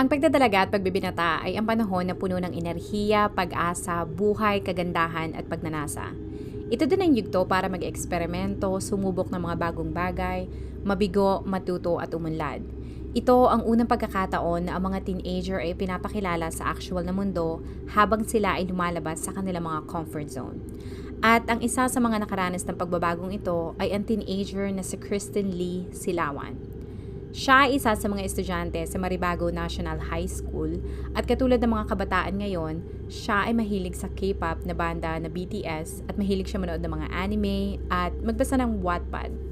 Ang pagdadalaga at pagbibinata ay ang panahon na puno ng enerhiya, pag-asa, buhay, kagandahan at pagnanasa. Ito din ang yugto para mag-eksperimento, sumubok ng mga bagong bagay, mabigo, matuto at umunlad. Ito ang unang pagkakataon na ang mga teenager ay pinapakilala sa actual na mundo habang sila ay lumalabas sa kanilang mga comfort zone. At ang isa sa mga nakaranas ng pagbabagong ito ay ang teenager na si Kristen Lee Silawan. Siya ay isa sa mga estudyante sa Maribago National High School at katulad ng mga kabataan ngayon, siya ay mahilig sa K-pop na banda na BTS at mahilig siya manood ng mga anime at magbasa ng Wattpad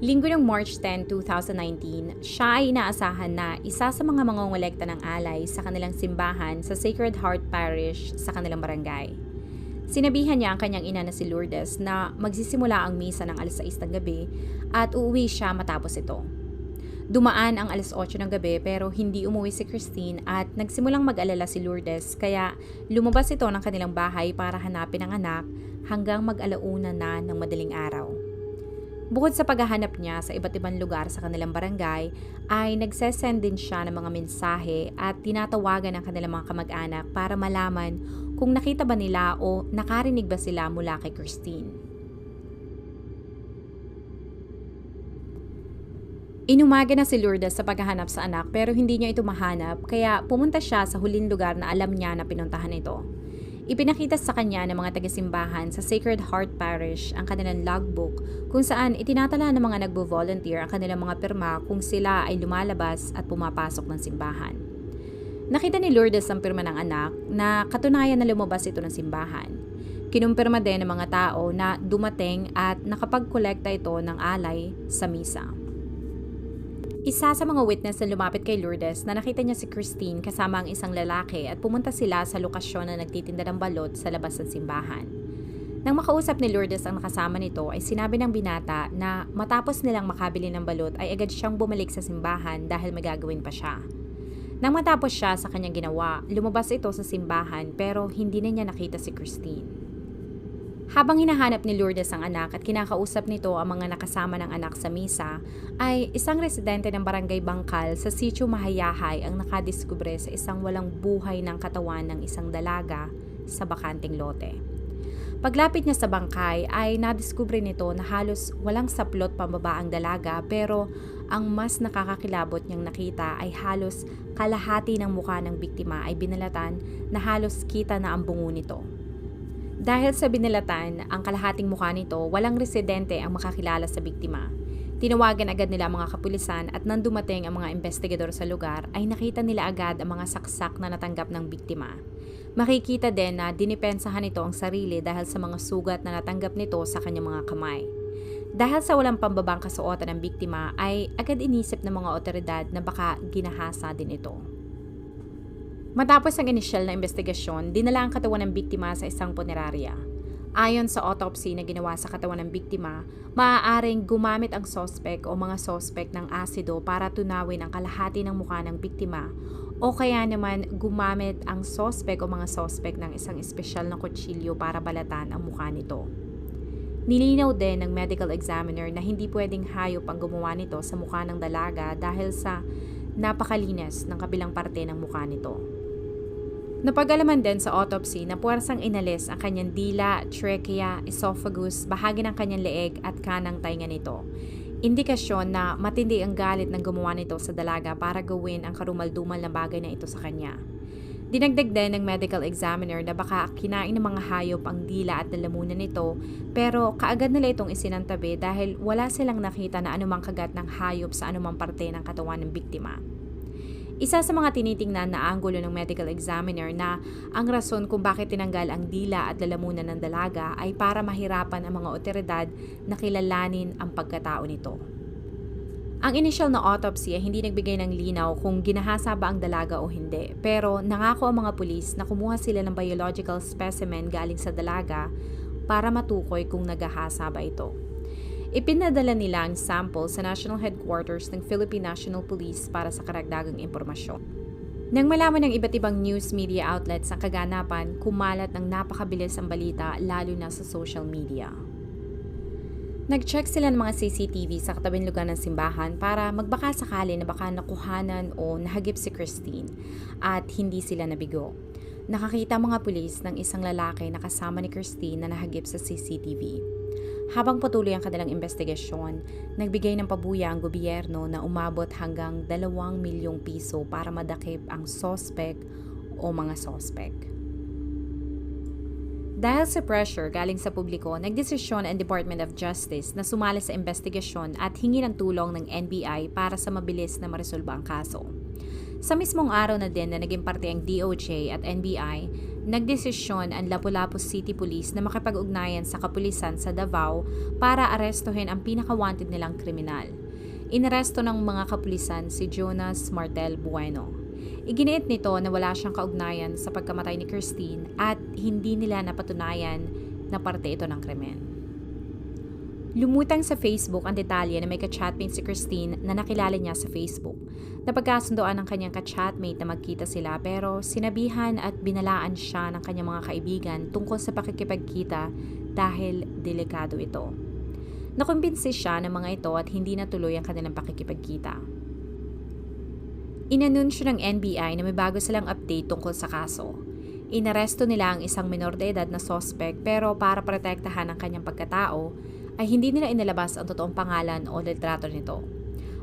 Linggo ng March 10, 2019, siya ay inaasahan na isa sa mga mangongolekta ng alay sa kanilang simbahan sa Sacred Heart Parish sa kanilang barangay. Sinabihan niya ang kanyang ina na si Lourdes na magsisimula ang misa ng alas 6 ng gabi at uuwi siya matapos ito. Dumaan ang alas 8 ng gabi pero hindi umuwi si Christine at nagsimulang mag-alala si Lourdes kaya lumabas ito ng kanilang bahay para hanapin ang anak hanggang mag-alauna na ng madaling araw. Bukod sa paghahanap niya sa iba't ibang lugar sa kanilang barangay, ay nagsesend din siya ng mga mensahe at tinatawagan ang kanilang mga kamag-anak para malaman kung nakita ba nila o nakarinig ba sila mula kay Christine. Inumaga na si Lourdes sa paghahanap sa anak pero hindi niya ito mahanap kaya pumunta siya sa huling lugar na alam niya na pinuntahan ito. Ipinakita sa kanya ng mga taga-simbahan sa Sacred Heart Parish ang kanilang logbook kung saan itinatala ng mga nagbo-volunteer ang kanilang mga pirma kung sila ay lumalabas at pumapasok ng simbahan. Nakita ni Lourdes ang pirma ng anak na katunayan na lumabas ito ng simbahan. Kinumpirma din ng mga tao na dumating at nakapag-kolekta ito ng alay sa misa. Isa sa mga witness na lumapit kay Lourdes na nakita niya si Christine kasama ang isang lalaki at pumunta sila sa lokasyon na nagtitinda ng balot sa labas ng simbahan. Nang makausap ni Lourdes ang nakasama nito ay sinabi ng binata na matapos nilang makabili ng balot ay agad siyang bumalik sa simbahan dahil may gagawin pa siya. Nang matapos siya sa kanyang ginawa, lumabas ito sa simbahan pero hindi na niya nakita si Christine. Habang hinahanap ni Lourdes ang anak at kinakausap nito ang mga nakasama ng anak sa misa, ay isang residente ng barangay Bangkal sa Sitio Mahayahay ang nakadiskubre sa isang walang buhay ng katawan ng isang dalaga sa bakanting lote. Paglapit niya sa bangkay ay nadiskubre nito na halos walang saplot pambaba ang dalaga pero ang mas nakakakilabot niyang nakita ay halos kalahati ng mukha ng biktima ay binalatan na halos kita na ang bungo nito. Dahil sa binilatan ang kalahating mukha nito, walang residente ang makakilala sa biktima. Tinawagan agad nila mga kapulisan at nang dumating ang mga investigador sa lugar ay nakita nila agad ang mga saksak na natanggap ng biktima. Makikita din na dinipensahan nito ang sarili dahil sa mga sugat na natanggap nito sa kanyang mga kamay. Dahil sa walang pambabang kasuotan ng biktima ay agad inisip ng mga otoridad na baka ginahasa din ito. Matapos ang inisyal na investigasyon, dinala ang katawan ng biktima sa isang punerarya. Ayon sa autopsy na ginawa sa katawan ng biktima, maaaring gumamit ang sospek o mga sospek ng asido para tunawin ang kalahati ng mukha ng biktima o kaya naman gumamit ang sospek o mga sospek ng isang espesyal na kutsilyo para balatan ang mukha nito. Nilinaw din ng medical examiner na hindi pwedeng hayop ang gumawa nito sa mukha ng dalaga dahil sa napakalinis ng kabilang parte ng mukha nito. Napagalaman din sa autopsy na puwersang inalis ang kanyang dila, trachea, esophagus, bahagi ng kanyang leeg at kanang tainga nito. Indikasyon na matindi ang galit ng gumawa nito sa dalaga para gawin ang karumaldumal na bagay na ito sa kanya. Dinagdag din ng medical examiner na baka kinain ng mga hayop ang dila at lalamunan nito pero kaagad nila itong isinantabi dahil wala silang nakita na anumang kagat ng hayop sa anumang parte ng katawan ng biktima. Isa sa mga tinitingnan na anggulo ng medical examiner na ang rason kung bakit tinanggal ang dila at lalamunan ng dalaga ay para mahirapan ang mga otoridad na kilalanin ang pagkatao nito. Ang initial na autopsy ay hindi nagbigay ng linaw kung ginahasa ba ang dalaga o hindi, pero nangako ang mga pulis na kumuha sila ng biological specimen galing sa dalaga para matukoy kung nagahasa ba ito. Ipinadala nila ang sample sa National Headquarters ng Philippine National Police para sa karagdagang impormasyon. Nang malaman ng iba't ibang news media outlets ang kaganapan, kumalat ng napakabilis ang balita lalo na sa social media. Nag-check sila ng mga CCTV sa katabing lugar ng simbahan para magbaka sakali na baka nakuhanan o nahagip si Christine at hindi sila nabigo. Nakakita mga pulis ng isang lalaki na kasama ni Christine na nahagip sa CCTV. Habang patuloy ang kanilang investigasyon, nagbigay ng pabuya ang gobyerno na umabot hanggang 2 milyong piso para madakip ang sospek o mga sospek. Dahil sa pressure galing sa publiko, nagdesisyon ang Department of Justice na sumali sa investigasyon at hingi ng tulong ng NBI para sa mabilis na maresolba ang kaso. Sa mismong araw na din na naging parte ang DOJ at NBI, nagdesisyon ang Lapu-Lapu City Police na makipag-ugnayan sa kapulisan sa Davao para arestuhin ang pinaka-wanted nilang kriminal. Inaresto ng mga kapulisan si Jonas Martel Bueno. Iginiit nito na wala siyang kaugnayan sa pagkamatay ni Christine at hindi nila napatunayan na parte ito ng krimen. Lumutang sa Facebook ang detalye na may ka-chatmate si Christine na nakilala niya sa Facebook. Napagkasundoan ng kanyang ka-chatmate na magkita sila pero sinabihan at binalaan siya ng kanyang mga kaibigan tungkol sa pakikipagkita dahil delikado ito. Nakumbinsi siya ng mga ito at hindi natuloy ang kanilang pakikipagkita. Inanunsyo ng NBI na may bago silang update tungkol sa kaso. Inaresto nila ang isang minor de edad na sospek pero para protektahan ang kanyang pagkatao ay hindi nila inilabas ang totoong pangalan o litrato nito.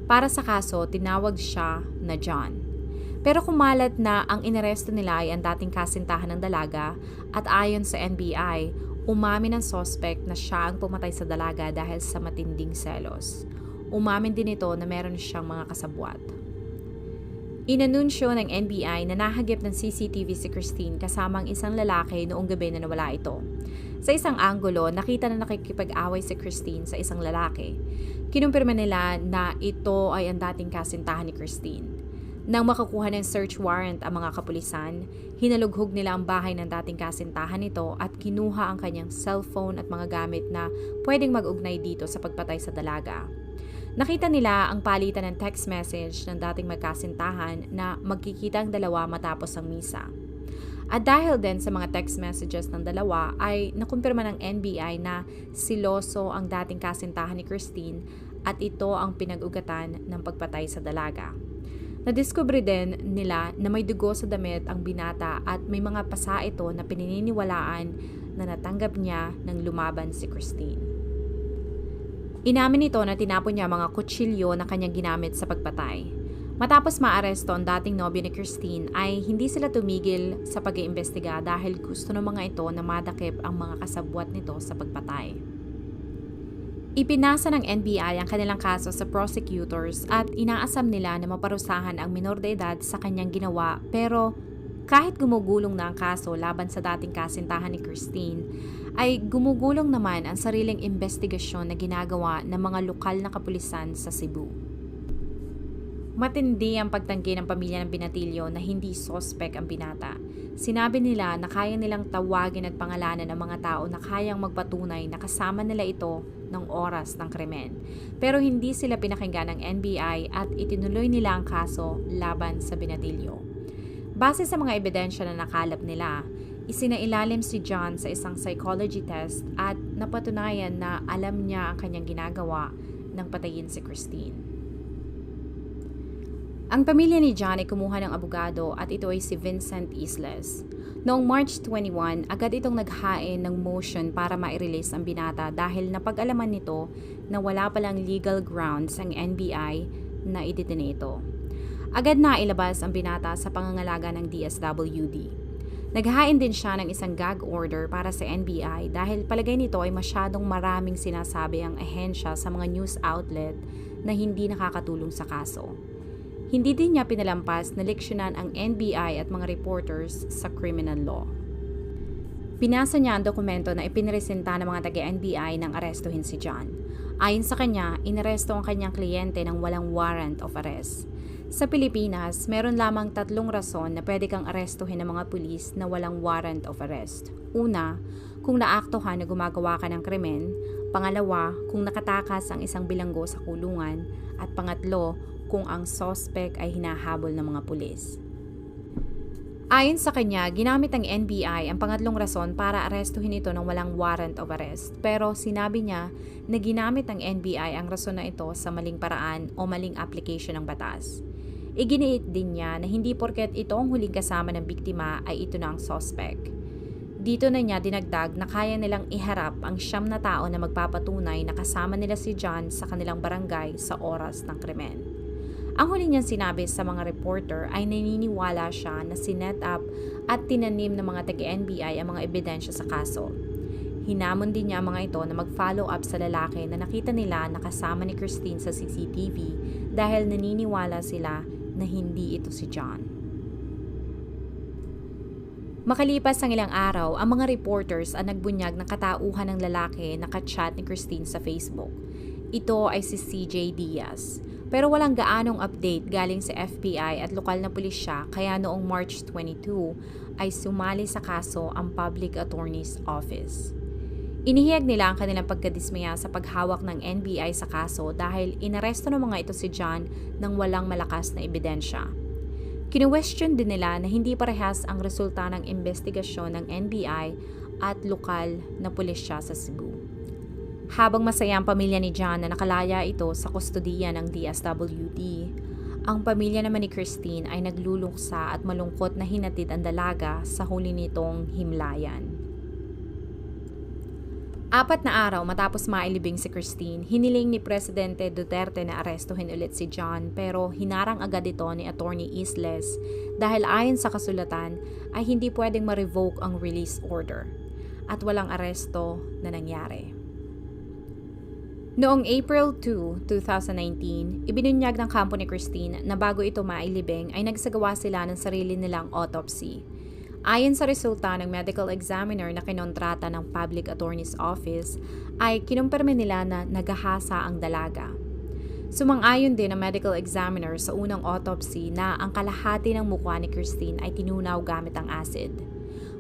Para sa kaso, tinawag siya na John. Pero kumalat na ang inaresto nila ay ang dating kasintahan ng dalaga at ayon sa NBI, umamin ang sospek na siya ang pumatay sa dalaga dahil sa matinding selos. Umamin din ito na meron siyang mga kasabwat. Inanunsyo ng NBI na nahagip ng CCTV si Christine kasama ang isang lalaki noong gabi na nawala ito. Sa isang anggulo, nakita na nakikipag-away si Christine sa isang lalaki. Kinumpirma nila na ito ay ang dating kasintahan ni Christine. Nang makakuha ng search warrant ang mga kapulisan, hinalughog nila ang bahay ng dating kasintahan nito at kinuha ang kanyang cellphone at mga gamit na pwedeng mag-ugnay dito sa pagpatay sa dalaga. Nakita nila ang palitan ng text message ng dating magkasintahan na magkikita ang dalawa matapos ang misa. At dahil din sa mga text messages ng dalawa ay nakumpirma ng NBI na siloso ang dating kasintahan ni Christine at ito ang pinag-ugatan ng pagpatay sa dalaga. Nadiskubre din nila na may dugo sa damit ang binata at may mga pasa ito na pininiwalaan na natanggap niya ng lumaban si Christine. Inamin nito na tinapon niya mga kutsilyo na kanyang ginamit sa pagpatay. Matapos maaresto ang dating nobyo ni Christine ay hindi sila tumigil sa pag-iimbestiga dahil gusto ng mga ito na madakip ang mga kasabwat nito sa pagpatay. Ipinasa ng NBI ang kanilang kaso sa prosecutors at inaasam nila na maparusahan ang minor de edad sa kanyang ginawa pero kahit gumugulong na ang kaso laban sa dating kasintahan ni Christine, ay gumugulong naman ang sariling investigasyon na ginagawa ng mga lokal na kapulisan sa Cebu. Matindi ang pagtanggi ng pamilya ng Binatilyo na hindi sospek ang binata. Sinabi nila na kaya nilang tawagin at pangalanan ang mga tao na kayang magpatunay na kasama nila ito ng oras ng krimen. Pero hindi sila pinakinggan ng NBI at itinuloy nila ang kaso laban sa Binatilyo. Base sa mga ebidensya na nakalap nila, isinailalim si John sa isang psychology test at napatunayan na alam niya ang kanyang ginagawa nang patayin si Christine. Ang pamilya ni John ay kumuha ng abogado at ito ay si Vincent Isles. Noong March 21, agad itong naghain ng motion para ma-release ang binata dahil napag-alaman nito na wala palang legal grounds ang NBI na idetine ito. Agad na ilabas ang binata sa pangangalaga ng DSWD. Naghain din siya ng isang gag order para sa NBI dahil palagay nito ay masyadong maraming sinasabi ang ahensya sa mga news outlet na hindi nakakatulong sa kaso. Hindi din niya pinalampas na leksyonan ang NBI at mga reporters sa criminal law. Pinasa niya ang dokumento na ipinresenta ng mga taga-NBI nang arestuhin si John. Ayon sa kanya, inaresto ang kanyang kliyente ng walang warrant of arrest. Sa Pilipinas, meron lamang tatlong rason na pwede kang arestuhin ng mga pulis na walang warrant of arrest. Una, kung naaktohan na gumagawa ka ng krimen. Pangalawa, kung nakatakas ang isang bilanggo sa kulungan. At pangatlo, kung ang suspect ay hinahabol ng mga pulis. Ayon sa kanya, ginamit ng NBI ang pangatlong rason para arestuhin ito ng walang warrant of arrest. Pero sinabi niya na ginamit ng NBI ang rason na ito sa maling paraan o maling application ng batas. Iginiit din niya na hindi porket ito ang huling kasama ng biktima ay ito na ang suspect. Dito na niya dinagdag na kaya nilang iharap ang siyam na tao na magpapatunay na kasama nila si John sa kanilang barangay sa oras ng krimen. Ang huli niyang sinabi sa mga reporter ay naniniwala siya na sinet up at tinanim ng mga taga-NBI ang mga ebidensya sa kaso. Hinamon din niya ang mga ito na mag-follow up sa lalaki na nakita nila nakasama ni Christine sa CCTV dahil naniniwala sila na hindi ito si John. Makalipas ang ilang araw, ang mga reporters ang nagbunyag ng katauhan ng lalaki na kachat ni Christine sa Facebook. Ito ay si CJ Diaz. Pero walang gaanong update galing sa FBI at lokal na pulisya kaya noong March 22 ay sumali sa kaso ang Public Attorney's Office. Inihiyag nila ang kanilang pagkadismaya sa paghawak ng NBI sa kaso dahil inaresto ng mga ito si John ng walang malakas na ebidensya. Kinu-question din nila na hindi parehas ang resulta ng investigasyon ng NBI at lokal na pulisya sa Cebu. Habang masaya ang pamilya ni John na nakalaya ito sa kustodiya ng DSWD, ang pamilya naman ni Christine ay nagluluksa at malungkot na hinatid ang dalaga sa huli nitong himlayan. Apat na araw matapos mailibing si Christine, hiniling ni Presidente Duterte na arestuhin ulit si John pero hinarang agad ito ni Attorney Isles dahil ayon sa kasulatan ay hindi pwedeng ma-revoke ang release order at walang aresto na nangyari. Noong April 2, 2019, ibinunyag ng kampo ni Christine na bago ito mailibing ay nagsagawa sila ng sarili nilang autopsy. Ayon sa resulta ng medical examiner na kinontrata ng Public Attorney's Office, ay kinumpirme nila na nagahasa ang dalaga. Sumang-ayon din ang medical examiner sa unang autopsy na ang kalahati ng mukha ni Christine ay tinunaw gamit ang acid.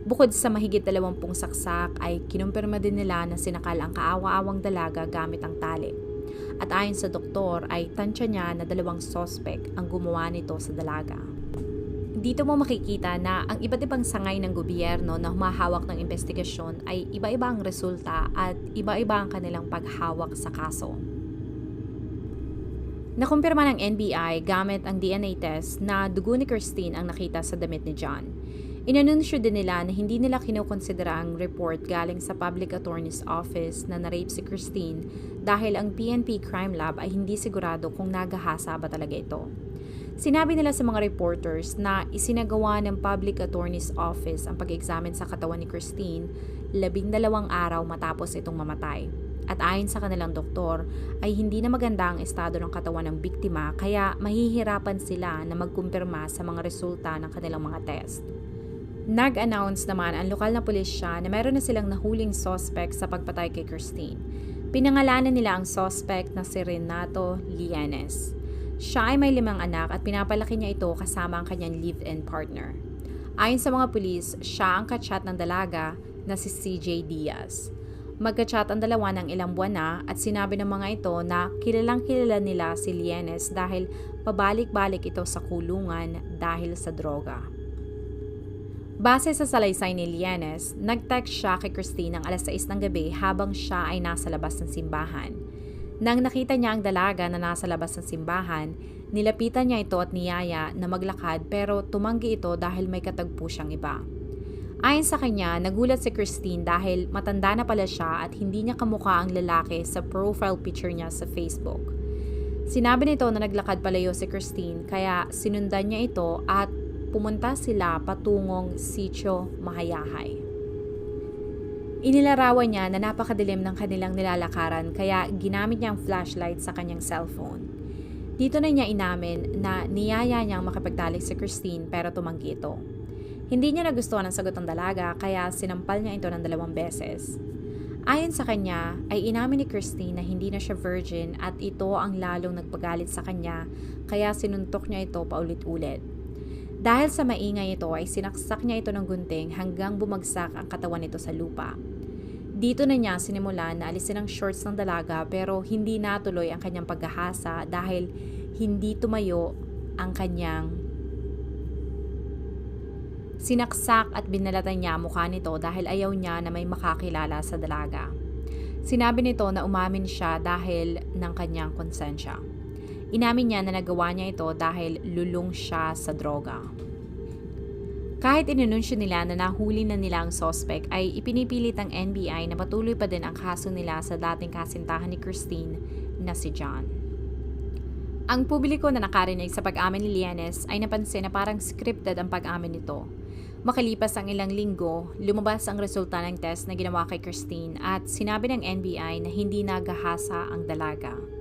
Bukod sa mahigit 20 saksak ay kinumpirma din nila na sinakal ang kaawa-awang dalaga gamit ang tali. At ayon sa doktor ay tansya niya na dalawang sospek ang gumawa nito sa dalaga. Dito mo makikita na ang iba't ibang sangay ng gobyerno na humahawak ng investigasyon ay iba-iba ang resulta at iba-iba ang kanilang paghawak sa kaso. Nakumpirma ng NBI gamit ang DNA test na dugo ni Christine ang nakita sa damit ni John. Inanunsyo din nila na hindi nila kinukonsidera ang report galing sa Public Attorney's Office na na-rape si Christine dahil ang PNP Crime Lab ay hindi sigurado kung nagahasa ba talaga ito. Sinabi nila sa mga reporters na isinagawa ng Public Attorney's Office ang pag-examine sa katawan ni Christine labing dalawang araw matapos itong mamatay. At ayon sa kanilang doktor, ay hindi na maganda ang estado ng katawan ng biktima kaya mahihirapan sila na magkumpirma sa mga resulta ng kanilang mga test. Nag-announce naman ang lokal na pulisya na meron na silang nahuling suspect sa pagpatay kay Christine. Pinangalanan nila ang suspect na si Renato Lianes. Siya ay may limang anak at pinapalaki niya ito kasama ang kanyang live-in partner. Ayon sa mga pulis, siya ang kachat ng dalaga na si CJ Diaz. Magkachat ang dalawa ng ilang buwan na at sinabi ng mga ito na kilalang kilala nila si Lienes dahil pabalik-balik ito sa kulungan dahil sa droga. Base sa salaysay ni Lienes, nag-text siya kay Christine ng alas 6 ng gabi habang siya ay nasa labas ng simbahan. Nang nakita niya ang dalaga na nasa labas ng simbahan, nilapitan niya ito at niyaya na maglakad pero tumanggi ito dahil may katagpo siyang iba. Ayon sa kanya, nagulat si Christine dahil matanda na pala siya at hindi niya kamukha ang lalaki sa profile picture niya sa Facebook. Sinabi nito na naglakad palayo si Christine kaya sinundan niya ito at pumunta sila patungong Sitio Mahayahay. Inilarawan niya na napakadilim ng kanilang nilalakaran kaya ginamit niya ang flashlight sa kanyang cellphone. Dito na niya inamin na niyaya niyang makipagtalik si Christine pero tumanggi ito. Hindi niya nagustuhan ang sagot ng dalaga kaya sinampal niya ito ng dalawang beses. Ayon sa kanya, ay inamin ni Christine na hindi na siya virgin at ito ang lalong nagpagalit sa kanya kaya sinuntok niya ito paulit-ulit. Dahil sa maingay ito ay sinaksak niya ito ng gunting hanggang bumagsak ang katawan nito sa lupa. Dito na niya sinimulan na alisin ang shorts ng dalaga pero hindi natuloy ang kanyang paghahasa dahil hindi tumayo ang kanyang Sinaksak at binalatan niya ang mukha nito dahil ayaw niya na may makakilala sa dalaga. Sinabi nito na umamin siya dahil ng kanyang konsensya. Inamin niya na nagawa niya ito dahil lulong siya sa droga. Kahit inununsyo nila na nahuli na nila ang sospek ay ipinipilit ng NBI na patuloy pa din ang kaso nila sa dating kasintahan ni Christine na si John. Ang publiko na nakarinig sa pag-amin ni Lianes ay napansin na parang scripted ang pag-amin nito. Makalipas ang ilang linggo, lumabas ang resulta ng test na ginawa kay Christine at sinabi ng NBI na hindi nagahasa ang dalaga.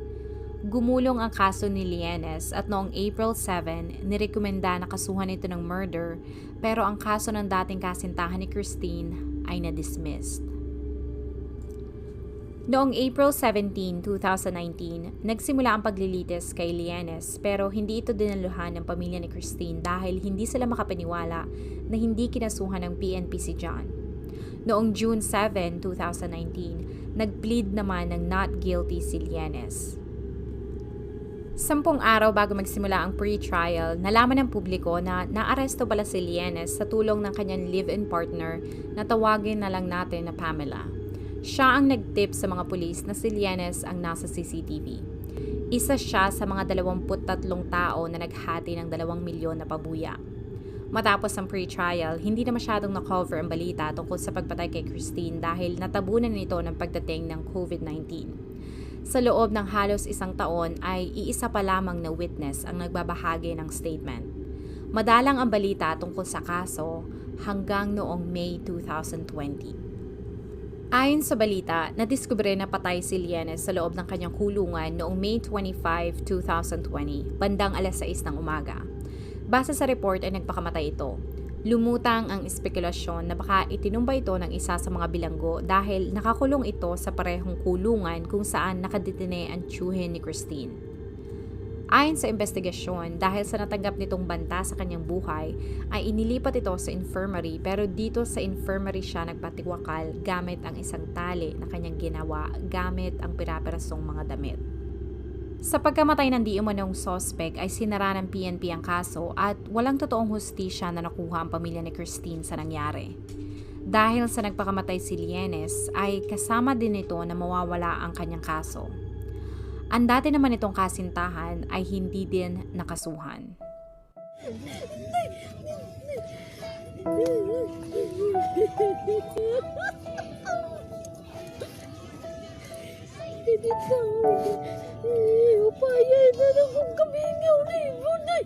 Gumulong ang kaso ni Lianes at noong April 7, nirekomenda na kasuhan ito ng murder pero ang kaso ng dating kasintahan ni Christine ay na-dismissed. Noong April 17, 2019, nagsimula ang paglilitis kay Lianes pero hindi ito dinaluhan ng pamilya ni Christine dahil hindi sila makapaniwala na hindi kinasuhan ng PNP si John. Noong June 7, 2019, nag-plead naman ng not guilty si Lianes. Sampung araw bago magsimula ang pre-trial, nalaman ng publiko na naaresto pala si Lienes sa tulong ng kanyang live-in partner na tawagin na lang natin na Pamela. Siya ang nag-tip sa mga pulis na si Lienes ang nasa CCTV. Isa siya sa mga 23 tao na naghati ng 2 milyon na pabuya. Matapos ang pre-trial, hindi na masyadong na-cover ang balita tungkol sa pagpatay kay Christine dahil natabunan nito ng pagdating ng COVID-19. Sa loob ng halos isang taon ay iisa pa lamang na witness ang nagbabahagi ng statement. Madalang ang balita tungkol sa kaso hanggang noong May 2020. Ayon sa balita, nadiskubre na patay si Lienes sa loob ng kanyang kulungan noong May 25, 2020, bandang alas 6 ng umaga. Base sa report ay nagpakamatay ito. Lumutang ang espekulasyon na baka itinumba ito ng isa sa mga bilanggo dahil nakakulong ito sa parehong kulungan kung saan nakadetine ang tsuhin ni Christine. Ayon sa investigasyon, dahil sa natanggap nitong banta sa kanyang buhay, ay inilipat ito sa infirmary pero dito sa infirmary siya nagpatiwakal gamit ang isang tali na kanyang ginawa gamit ang piraperasong mga damit. Sa pagkamatay ng di umanong sospek ay sinara ng PNP ang kaso at walang totoong hustisya na nakuha ang pamilya ni Christine sa nangyari. Dahil sa nagpakamatay si Lienes ay kasama din nito na mawawala ang kanyang kaso. Ang dati naman itong kasintahan ay hindi din nakasuhan. Dito, upaya na lang kung kamingaw na ibon ay.